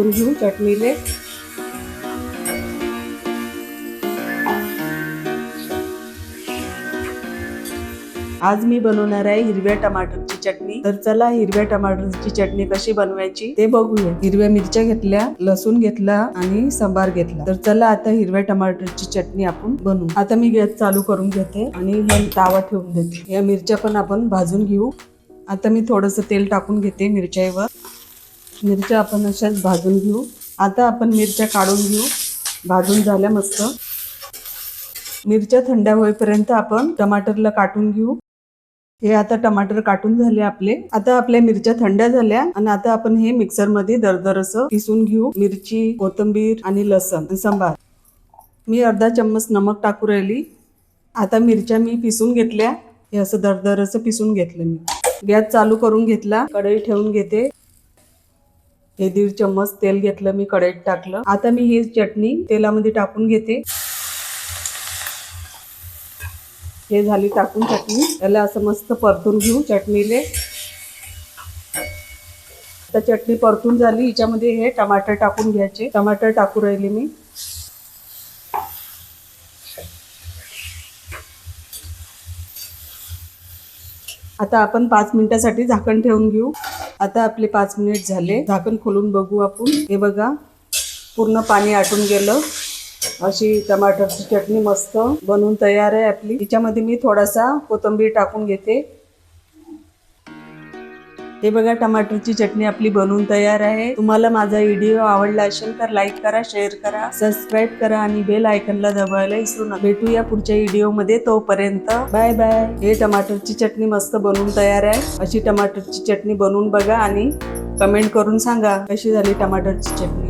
परतून घेऊ चटणीले. आज मी बनवणार आहे हिरव्या टमाटरची चटणी. तर चला हिरव्या टमाटरची चटणी कशी बनवायची ते बघूया. हिरव्या मिरच्या घेतल्या लसूण घेतला आणि सांबार घेतला. तर चला आता हिरव्या टमाटरची चटणी आपण बनवू. आता मी गॅस चालू करून घेते आणि मग तावा ठेवून देते. या मिरच्या पण आपण भाजून घेऊ. आता मी थोडस तेल टाकून घेते मिरच्यावर मिरच्या आपण अशाच भाजून घेऊ. आता आपण मिरच्या काढून घेऊ. भाजून झाल्या मस्त. मिरच्या थंड होईपर्यंत आपण टमाटरला काटून घेऊ. हे आता टमाटर काटून झाले आपले. आता आपल्या मिरच्या थंड झाल्या आणि आता आपण हे मिक्सरमध्ये दरदर असं किसून घेऊ. मिरची कोथिंबीर आणि लसण सांबार. मी अर्धा चम्मच नमक टाकू राहिली. आता मिरच्या मी पिसून घेतल्या. हे असं दरदरस पिसून घेतलं मी. गॅस चालू करून घेतला. कढई ठेवून घेते. हे दीड चम्मच तेल घेतलं मी कढईत टाकलं. आता मी ही चटणी तेलामध्ये टाकून घेते. हे झाली टाकून चटणी. त्याला असं मस्त परतून घेऊ चटणीले. आता चटणी परतून झाली. हिच्यामध्ये हे टमाटर टाकून घ्यायचे. टमाटर टाकू राहिले मी. आता आपण पाच मिनिटासाठी झाकण ठेवून घेऊ. आता आपले पाच मिनिट झाले. झाकण खोलून बघू आपण. हे बघा पूर्ण पाणी आटून गेलं. अशी टमाटरची चटणी मस्त बनवून तयार आहे आपली. तिच्यामध्ये मी थोडासा कोथिंबीर टाकून घेते. हे बघा टमाटरची चटणी आपली बनवून तयार आहे. तुम्हाला माझा व्हिडिओ आवडला असेल तर लाईक करा शेअर करा सबस्क्राईब करा आणि बेल आयकनला दबायला विसरू नका. भेटूया पुढच्या व्हिडिओमध्ये तोपर्यंत. बाय बाय हे टमाटरची चटणी मस्त बनवून तयार आहे. अशी टमाटरची चटणी बनवून बघा आणि कमेंट करून सांगा कशी झाली टमाटरची चटणी?